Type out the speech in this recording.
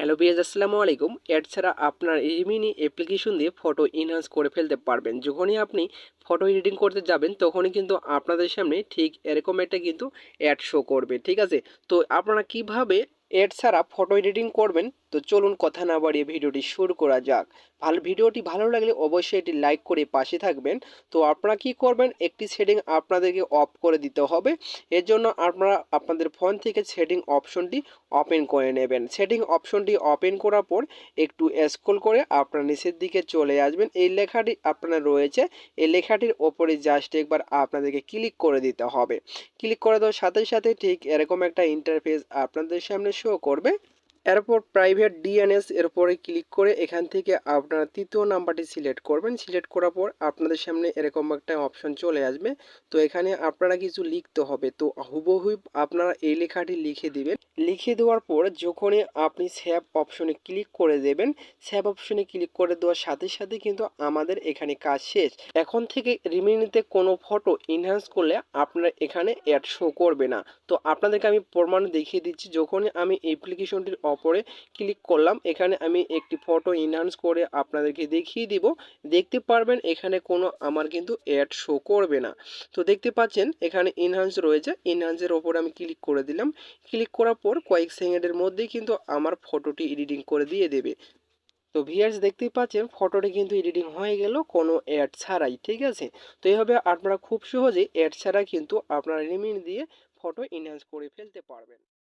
Hello বিয়াজ আসসালামু আলাইকুম। Ad ছাড়া আপনার রিমিনি অ্যাপ্লিকেশন দিয়ে ফটো এনহান্স করে ফেলতে পারবেন। যখনই আপনি ফটো এডিটিং করতে যাবেন, তখনই কিন্তু আপনাদের সামনে ঠিক এরকম একটা কিন্তু অ্যাড শো করবে, ঠিক আছে? তো আপনারা কীভাবে অ্যাড ছাড়া ফটো এডিটিং করবেন? তো চলুন কথা না বাড়িয়ে ভিডিওটি শুরু করা যাক। ভালো, ভিডিওটি ভালো লাগলে অবশ্যই এটি লাইক করে পাশে থাকবেন। তো আপনারা কি করবেন? একটি সেটিং আপনাদেরকে অফ করে দিতে হবে। এর জন্য আপনারা আপনাদের ফোন থেকে সেটিং অপশনটি ওপেন করে নেবেন। সেটিং অপশনটি ওপেন করার পর একটু স্ক্রল করে আপনার নিচের দিকে চলে আসবেন। এই লেখাটি আপনার রয়েছে। এই লেখাটির ওপরে জাস্ট একবার আপনাদেরকে ক্লিক করে দিতে হবে। ক্লিক করে দেওয়ার সাথে সাথে ঠিক এরকম একটা ইন্টারফেস আপনাদের সামনে শো করবে। এরপর প্রাইভেট ডিএনএস এর উপরে ক্লিক করে এখান থেকে আপনারা তৃতীয় নাম্বারটি সিলেক্ট করবেন। সিলেক্ট করার পর আপনাদের সামনে এরকম একটা অপশন চলে আসবে। তো এখানে আপনারা কিছু লিখতে হবে। তো হুবহু আপনারা এই লেখাটি লিখে দিবেন। লিখে দেওয়ার পর যখনই আপনি সেভ অপশনে ক্লিক করে দেবেন সেভ অপশনে ক্লিক করে দেওয়ার সাথে সাথে কিন্তু আমাদের এখানে কাজ শেষ। এখন থেকে রিমিনিতে কোনো ফটো ইনহ্যান্স করলে আপনারা এখানে অ্যাড শো করবে না। তো আপনাদেরকে আমি প্রমাণ দেখিয়ে দিচ্ছি। যখনই আমি অ্যাপ্লিকেশনটির অপরে ক্লিক করলাম। এখানে আমি একটি ফটো ইনহান্স করে আপনাদেরকে দেখিয়ে দিব। দেখতে পারবেন এখানে কোনো আমার কিন্তু অ্যাড শো করবে না। তো দেখতে পাচ্ছেন এখানে ইনহান্স রয়েছে। ইনহান্সের ওপর আমি ক্লিক করে দিলাম। ক্লিক করার পর কয়েক সেকেন্ডের মধ্যেই কিন্তু আমার ফটোটি এডিটিং করে দিয়ে দেবে। তো ভিয়ার্স দেখতেই পাচ্ছেন ফটোটি কিন্তু এডিটিং হয়ে গেল, কোনো অ্যাড ছাড়াই, ঠিক আছে? তো এইভাবে আপনারা খুব সহজেই অ্যাড ছাড়া কিন্তু আপনারা রিমিন দিয়ে ফটো ইনহ্যান্স করে ফেলতে পারবেন।